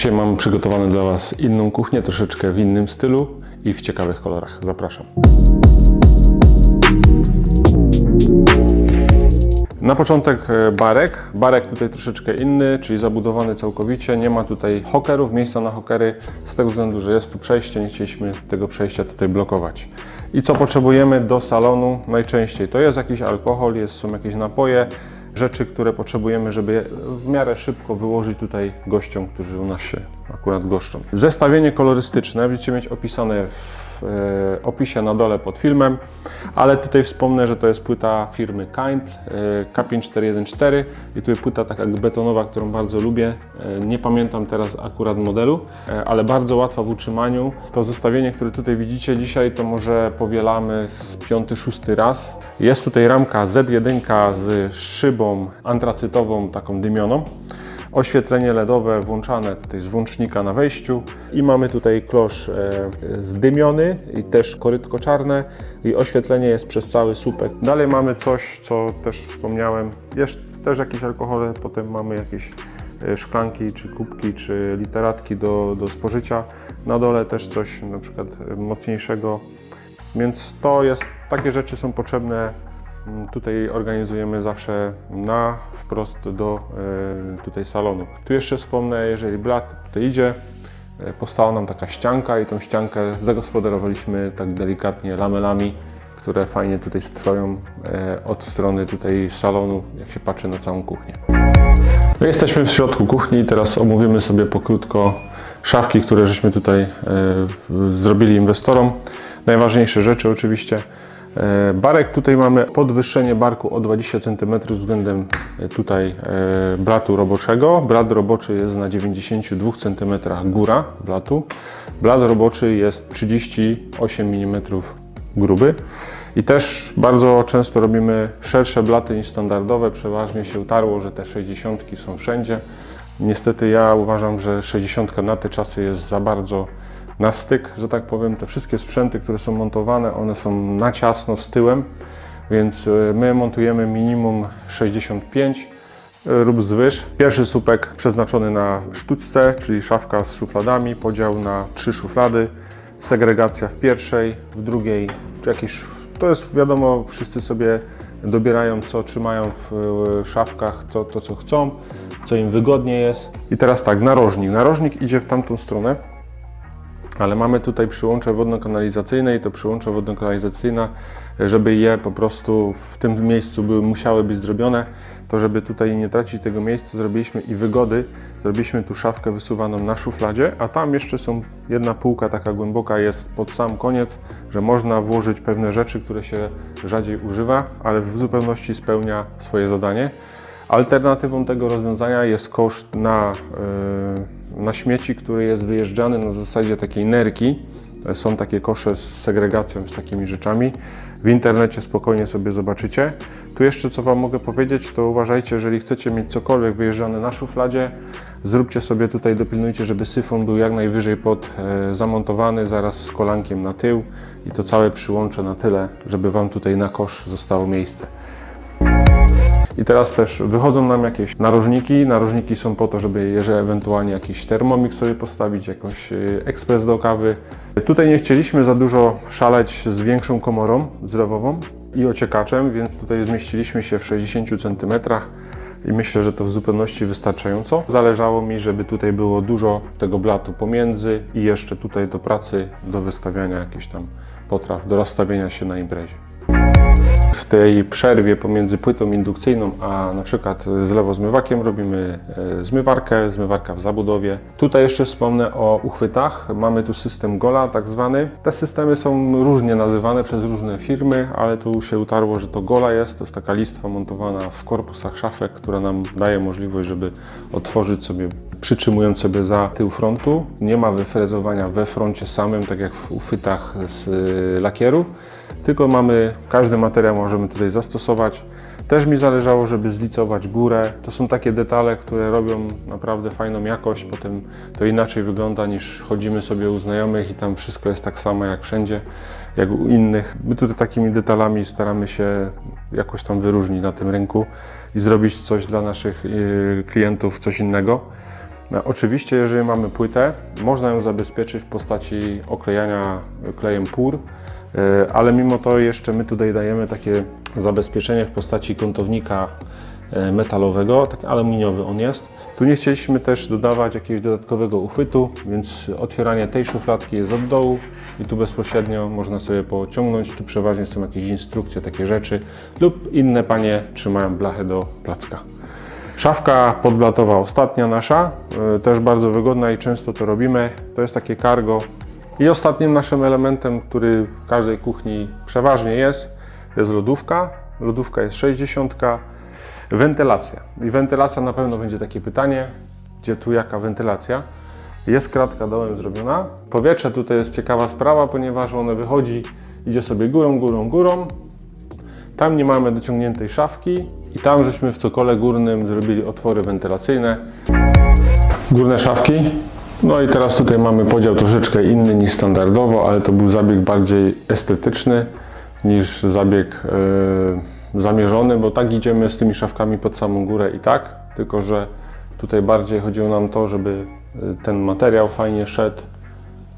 Dzisiaj mam przygotowane dla Was inną kuchnię, troszeczkę w innym stylu i w ciekawych kolorach. Zapraszam. Na początek e, barek. Barek tutaj troszeczkę inny, czyli zabudowany całkowicie. Nie ma tutaj hokerów, miejsca na hokery, z tego względu, że jest tu przejście. Nie chcieliśmy tego przejścia tutaj blokować. I co potrzebujemy do salonu najczęściej? To jest jakiś alkohol, jest, są jakieś napoje, rzeczy, które potrzebujemy, żeby w miarę szybko wyłożyć tutaj gościom, którzy u nas się akurat goszczą. Zestawienie kolorystyczne będziecie mieć opisane w e, opisie na dole pod filmem, ale tutaj wspomnę, że to jest płyta firmy Kind e, K5414 i tu jest płyta taka betonowa, którą bardzo lubię. E, Nie pamiętam teraz akurat modelu, ale bardzo łatwa w utrzymaniu. To zestawienie, które tutaj widzicie dzisiaj, to może powielamy z piąty, szósty raz. Jest tutaj ramka Z1 z szybą antracytową, taką dymioną. Oświetlenie LEDowe włączane tutaj z włącznika na wejściu i mamy tutaj klosz e, zdymiony i też korytko czarne i oświetlenie jest przez cały słupek. Dalej mamy coś, co też wspomniałem, jest też jakieś alkohole, potem mamy jakieś e, szklanki, czy kubki, czy literatki do, do spożycia. Na dole też coś na przykład e, mocniejszego, więc to jest, takie rzeczy są potrzebne Tutaj organizujemy zawsze na wprost do e, tutaj salonu. Tu jeszcze wspomnę, jeżeli blat tutaj idzie, e, powstała nam taka ścianka i tą ściankę zagospodarowaliśmy tak delikatnie lamelami, które fajnie tutaj stroją e, od strony tutaj salonu, jak się patrzy na całą kuchnię. My jesteśmy w środku kuchni teraz omówimy sobie pokrótko szafki, które żeśmy tutaj zrobili inwestorom. Najważniejsze rzeczy oczywiście. E, Barek tutaj mamy podwyższenie barku o 20 cm względem e, tutaj e, blatu roboczego. Blat roboczy jest na 92 cm góra blatu. Blat roboczy jest 38 mm gruby. I też bardzo często robimy szersze blaty niż standardowe. Przeważnie się utarło, że te 60 są wszędzie. Niestety ja uważam, że 60 na te czasy jest za bardzo na styk, że tak powiem. Te wszystkie sprzęty, które są montowane, one są na ciasno z tyłem, więc e, my montujemy minimum 65 e, lub zwyż. Pierwszy słupek przeznaczony na sztuczce, czyli szafka z szufladami, podział na trzy szuflady, segregacja w pierwszej, w drugiej, czy jakiś, to jest wiadomo, wszyscy sobie dobierają co trzymają w e, szafkach, to, to co chcą, co im wygodnie jest. I teraz tak, narożnik. Narożnik idzie w tamtą stronę, ale mamy tutaj przyłącze wodno-kanalizacyjne i to przyłącze wodno-kanalizacyjne, żeby je po prostu w tym miejscu były, musiały być zrobione, to żeby tutaj nie tracić tego miejsca, zrobiliśmy i wygody, zrobiliśmy tu szafkę wysuwaną na szufladzie, a tam jeszcze są jedna półka taka głęboka jest pod sam koniec, że można włożyć pewne rzeczy, które się rzadziej używa, ale w zupełności spełnia swoje zadanie. Alternatywą tego rozwiązania jest koszt na, yy, na śmieci, który jest wyjeżdżany na zasadzie takiej nerki. Są takie kosze z segregacją, z takimi rzeczami. W internecie spokojnie sobie zobaczycie. Tu jeszcze co Wam mogę powiedzieć, to uważajcie, jeżeli chcecie mieć cokolwiek wyjeżdżane na szufladzie, zróbcie sobie tutaj, dopilnujcie, żeby syfon był jak najwyżej pod e, zamontowany, zaraz z kolankiem na tył i to całe przyłączę na tyle, żeby Wam tutaj na kosz zostało miejsce. I teraz też wychodzą nam jakieś narożniki. Narożniki są po to, żeby jeżeli ewentualnie jakiś termomix sobie postawić, jakąś y, ekspres do kawy. Tutaj nie chcieliśmy za dużo szaleć z większą komorą zlewową i ociekaczem, więc tutaj zmieściliśmy się w 60 cm i myślę, że to w zupełności wystarczająco. Zależało mi, żeby tutaj było dużo tego blatu pomiędzy i jeszcze tutaj do pracy, do wystawiania jakichś tam potraw, do rozstawienia się na imprezie w tej przerwie pomiędzy płytą indukcyjną a na przykład zlewozmywakiem robimy e, zmywarkę, zmywarka w zabudowie. Tutaj jeszcze wspomnę o uchwytach. Mamy tu system Gola tak zwany. Te systemy są różnie nazywane przez różne firmy, ale tu się utarło, że to Gola jest. To jest taka listwa montowana w korpusach szafek, która nam daje możliwość, żeby otworzyć sobie, przytrzymując sobie za tył frontu. Nie ma wyfrezowania we froncie samym, tak jak w uchwytach z y, lakieru tylko mamy, każdy materiał możemy tutaj zastosować. Też mi zależało, żeby zlicować górę. To są takie detale, które robią naprawdę fajną jakość. Potem to inaczej wygląda niż chodzimy sobie u znajomych i tam wszystko jest tak samo jak wszędzie, jak u innych. My tutaj takimi detalami staramy się jakoś tam wyróżnić na tym rynku i zrobić coś dla naszych yy, klientów, coś innego. No, oczywiście, jeżeli mamy płytę, można ją zabezpieczyć w postaci oklejania klejem PUR, ale mimo to jeszcze my tutaj dajemy takie zabezpieczenie w postaci kątownika e, metalowego, tak aluminiowy on jest. Tu nie chcieliśmy też dodawać jakiegoś dodatkowego uchwytu, więc otwieranie tej szufladki jest od dołu i tu bezpośrednio można sobie pociągnąć. Tu przeważnie są jakieś instrukcje, takie rzeczy lub inne panie trzymają blachę do placka. Szafka podblatowa ostatnia nasza, y, też bardzo wygodna i często to robimy. To jest takie cargo. I ostatnim naszym elementem, który w każdej kuchni przeważnie jest, jest lodówka. Lodówka jest 60. Wentylacja. I wentylacja na pewno będzie takie pytanie, gdzie tu jaka wentylacja. Jest kratka dołem zrobiona. Powietrze tutaj jest ciekawa sprawa, ponieważ ono wychodzi, idzie sobie górą, górą, górą. Tam nie mamy dociągniętej szafki i tam żeśmy w cokole górnym zrobili otwory wentylacyjne. Górne szafki. No i teraz tutaj mamy podział troszeczkę inny niż standardowo, ale to był zabieg bardziej estetyczny niż zabieg e, zamierzony, bo tak idziemy z tymi szafkami pod samą górę i tak, tylko że tutaj bardziej chodziło nam to, żeby e, ten materiał fajnie szedł,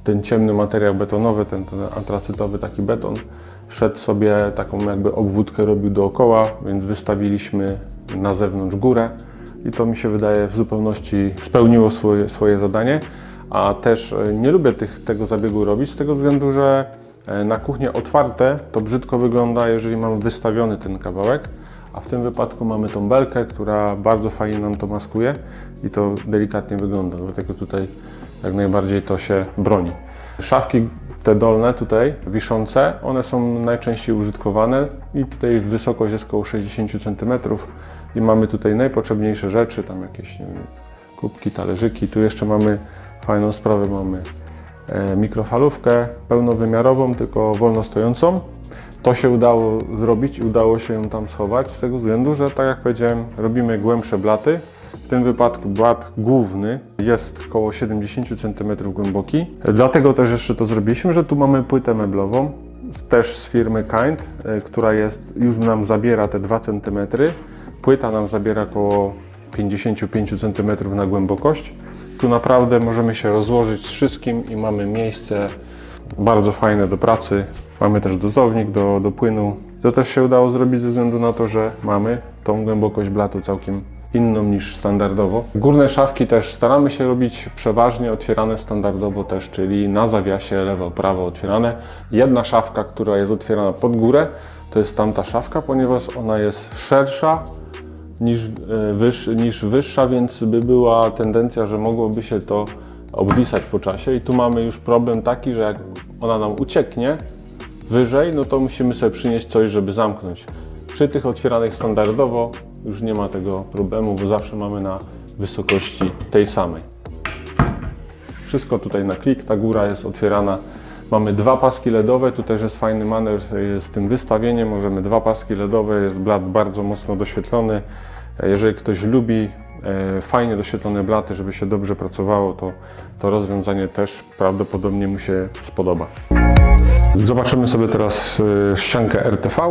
ten ciemny materiał betonowy, ten, ten antracytowy taki beton, szedł sobie taką jakby obwódkę robił dookoła, więc wystawiliśmy na zewnątrz górę i to mi się wydaje w zupełności spełniło swoje, swoje zadanie. A też e, nie lubię tych, tego zabiegu robić z tego względu, że e, na kuchnie otwarte to brzydko wygląda, jeżeli mamy wystawiony ten kawałek, a w tym wypadku mamy tą belkę, która bardzo fajnie nam to maskuje i to delikatnie wygląda, dlatego tutaj jak najbardziej to się broni. Szafki te dolne tutaj, wiszące, one są najczęściej użytkowane i tutaj wysokość jest około 60 cm i mamy tutaj najpotrzebniejsze rzeczy, tam jakieś nie wiem, kubki, talerzyki. Tu jeszcze mamy fajną sprawę, mamy e, mikrofalówkę pełnowymiarową, tylko wolno stojącą. To się udało zrobić i udało się ją tam schować z tego względu, że tak jak powiedziałem, robimy głębsze blaty. W tym wypadku blat główny jest około 70 cm głęboki. Dlatego też jeszcze to zrobiliśmy, że tu mamy płytę meblową, też z firmy Kind, e, która jest, już nam zabiera te 2 cm. Płyta nam zabiera około 55 cm na głębokość. Tu naprawdę możemy się rozłożyć z wszystkim i mamy miejsce bardzo fajne do pracy. Mamy też dozownik do, do płynu. To też się udało zrobić ze względu na to, że mamy tą głębokość blatu całkiem inną niż standardowo. Górne szafki też staramy się robić przeważnie otwierane standardowo też, czyli na zawiasie lewo, prawo otwierane. Jedna szafka, która jest otwierana pod górę, to jest tamta szafka, ponieważ ona jest szersza niż, e, wyż, niż wyższa, więc by była tendencja, że mogłoby się to obwisać po czasie. I tu mamy już problem taki, że jak ona nam ucieknie wyżej, no to musimy sobie przynieść coś, żeby zamknąć. Przy tych otwieranych standardowo już nie ma tego problemu, bo zawsze mamy na wysokości tej samej. Wszystko tutaj na klik, ta góra jest otwierana. Mamy dwa paski LEDowe, tu też jest fajny manewr z tym wystawieniem. Możemy dwa paski LEDowe, jest blat bardzo mocno doświetlony. Jeżeli ktoś lubi e, fajnie doświetlone blaty, żeby się dobrze pracowało, to to rozwiązanie też prawdopodobnie mu się spodoba. Zobaczymy sobie teraz e, ściankę RTV.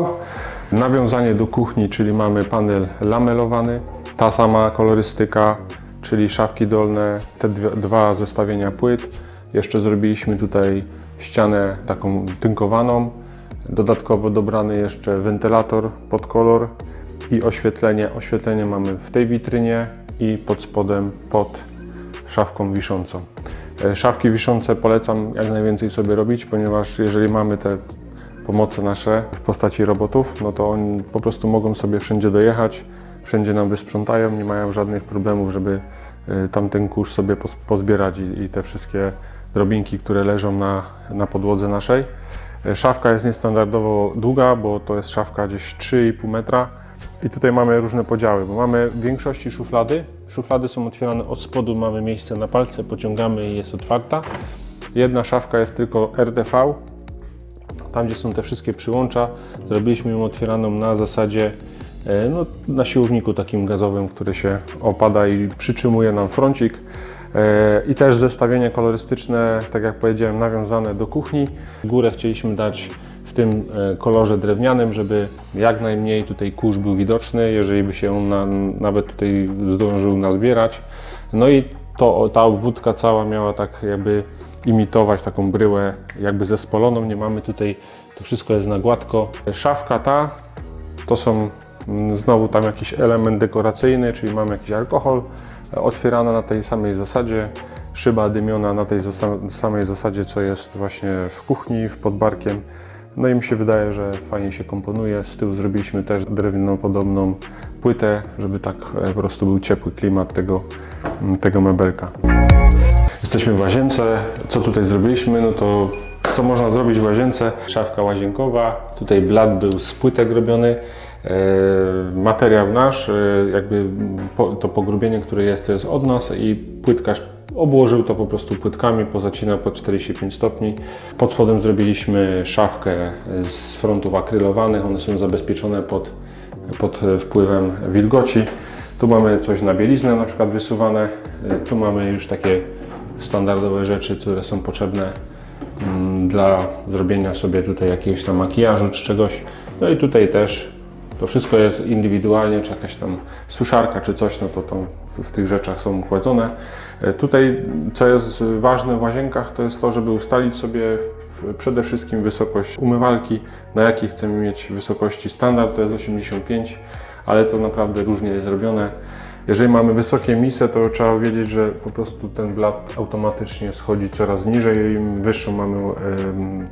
Nawiązanie do kuchni, czyli mamy panel lamelowany, ta sama kolorystyka, czyli szafki dolne, te dwa zestawienia płyt. Jeszcze zrobiliśmy tutaj ścianę taką tynkowaną. Dodatkowo dobrany jeszcze wentylator pod kolor i oświetlenie. Oświetlenie mamy w tej witrynie i pod spodem pod szafką wiszącą. E, Szafki wiszące polecam jak najwięcej sobie robić, ponieważ jeżeli mamy te pomoce nasze w postaci robotów, no to oni po prostu mogą sobie wszędzie dojechać, wszędzie nam wysprzątają, nie mają żadnych problemów, żeby y, tamten kurz sobie pozbierać i, te wszystkie drobinki, które leżą na, na podłodze naszej. Y, Szafka jest niestandardowo długa, bo to jest szafka gdzieś 3,5 metra i tutaj mamy różne podziały, bo mamy w większości szuflady. Szuflady są otwierane od spodu, mamy miejsce na palce, pociągamy i jest otwarta. Jedna szafka jest tylko RTV, tam gdzie są te wszystkie przyłącza, zrobiliśmy ją otwieraną na zasadzie e, no, na siłowniku takim gazowym, który się opada i przytrzymuje nam froncik. E, I też zestawienie kolorystyczne, tak jak powiedziałem, nawiązane do kuchni. Górę chcieliśmy dać w tym e, kolorze drewnianym, żeby jak najmniej tutaj kurz był widoczny, jeżeli by się on na, nawet tutaj zdążył nazbierać. No i to, ta obwódka cała miała tak jakby imitować taką bryłę jakby zespoloną. Nie mamy tutaj, to wszystko jest na gładko. Szafka ta to są mm, znowu tam jakiś element dekoracyjny, czyli mamy jakiś alkohol e, otwierana na tej samej zasadzie. Szyba dymiona na tej samej zasadzie, co jest właśnie w kuchni, w podbarkiem. No i mi się wydaje, że fajnie się komponuje. Z tyłu zrobiliśmy też drewnianą podobną płytę, żeby tak e, po prostu był ciepły klimat tego, m, tego mebelka. Jesteśmy w łazience. Co tutaj zrobiliśmy? No to co można zrobić w łazience? Szafka łazienkowa. Tutaj blat był z płytek robiony. E, materiał nasz, e, jakby to pogrubienie, które jest, to jest od nas i płytkarz obłożył to po prostu płytkami, pozacinał po 45 stopni. Pod spodem zrobiliśmy szafkę z frontów akrylowanych. One są zabezpieczone pod, pod wpływem wilgoci. Tu mamy coś na bieliznę na przykład wysuwane. E, Tu mamy już takie standardowe rzeczy, które są potrzebne mm, dla zrobienia sobie tutaj jakiegoś tam makijażu czy czegoś. No i tutaj też to wszystko jest indywidualnie, czy jakaś tam suszarka czy coś, no to w, tych rzeczach są układzone. E, Tutaj, co jest ważne w łazienkach, to jest to, żeby ustalić sobie przede wszystkim wysokość umywalki, na jakiej chcemy mieć wysokości. Standard to jest 85, ale to naprawdę różnie jest zrobione. Jeżeli mamy wysokie misy, to trzeba wiedzieć, że po prostu ten blat automatycznie schodzi coraz niżej, im wyższą mamy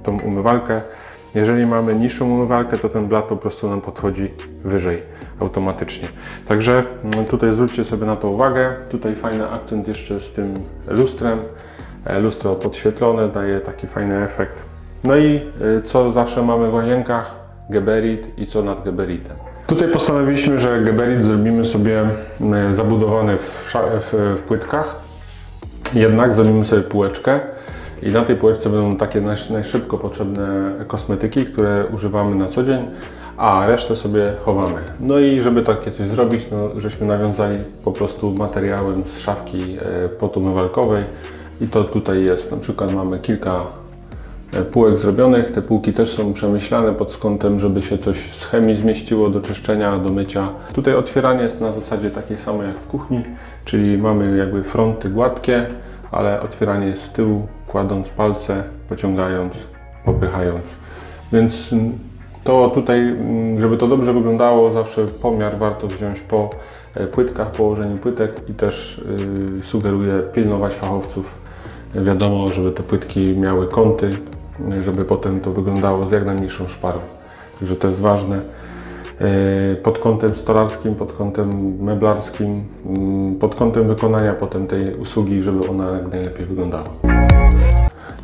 tą umywalkę. Jeżeli mamy niższą umywalkę, to ten blat po prostu nam podchodzi wyżej automatycznie. Także mm, tutaj zwróćcie sobie na to uwagę. Tutaj fajny akcent jeszcze z tym lustrem. E, Lustro podświetlone daje taki fajny efekt. No i y, co zawsze mamy w łazienkach? Geberit i co nad geberitem. Tutaj postanowiliśmy, że geberit zrobimy sobie y, zabudowany w, w, w płytkach. Jednak zrobimy sobie półeczkę i na tej półeczce będą takie naj- najszybko potrzebne kosmetyki, które używamy na co dzień, a resztę sobie chowamy. No i żeby takie coś zrobić, no, żeśmy nawiązali po prostu materiałem z szafki e, potumywalkowej i to tutaj jest, na przykład mamy kilka e, półek zrobionych. Te półki też są przemyślane pod kątem, żeby się coś z chemii zmieściło do czyszczenia, do mycia. Tutaj otwieranie jest na zasadzie takiej samej jak w kuchni, czyli mamy jakby fronty gładkie, ale otwieranie jest z tyłu, kładąc palce, pociągając, popychając. Więc mm, to tutaj, mm, żeby to dobrze wyglądało, zawsze pomiar warto wziąć po e, płytkach, położeniu płytek i też y, sugeruję pilnować fachowców. Wiadomo, żeby te płytki miały kąty, y, żeby potem to wyglądało z jak najmniejszą szparą. Także to jest ważne. Y, Pod kątem stolarskim, pod kątem meblarskim, mm, pod kątem wykonania potem tej usługi, żeby ona jak najlepiej wyglądała.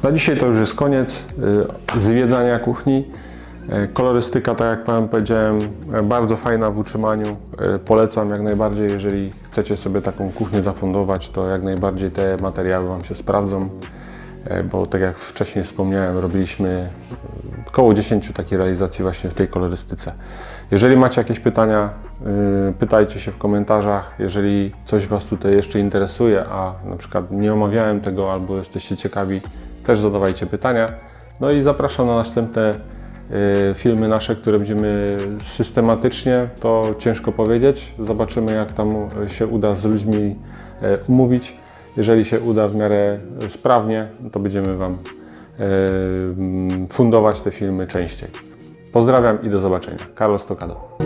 Na dzisiaj to już jest koniec y, zwiedzania kuchni. Y, Kolorystyka, tak jak powiedziałem, y, bardzo fajna w utrzymaniu. Y, Polecam jak najbardziej, jeżeli chcecie sobie taką kuchnię zafundować, to jak najbardziej te materiały Wam się sprawdzą, bo tak jak wcześniej wspomniałem, robiliśmy około 10 takich realizacji właśnie w tej kolorystyce. Jeżeli macie jakieś pytania, pytajcie się w komentarzach. Jeżeli coś Was tutaj jeszcze interesuje, a na przykład nie omawiałem tego albo jesteście ciekawi, też zadawajcie pytania. No i zapraszam na następne y, filmy nasze, które będziemy systematycznie, to ciężko powiedzieć. Zobaczymy jak tam y, się uda z ludźmi y, umówić. Jeżeli się uda w miarę sprawnie, to będziemy Wam fundować te filmy częściej. Pozdrawiam i do zobaczenia. Carlos Tocado.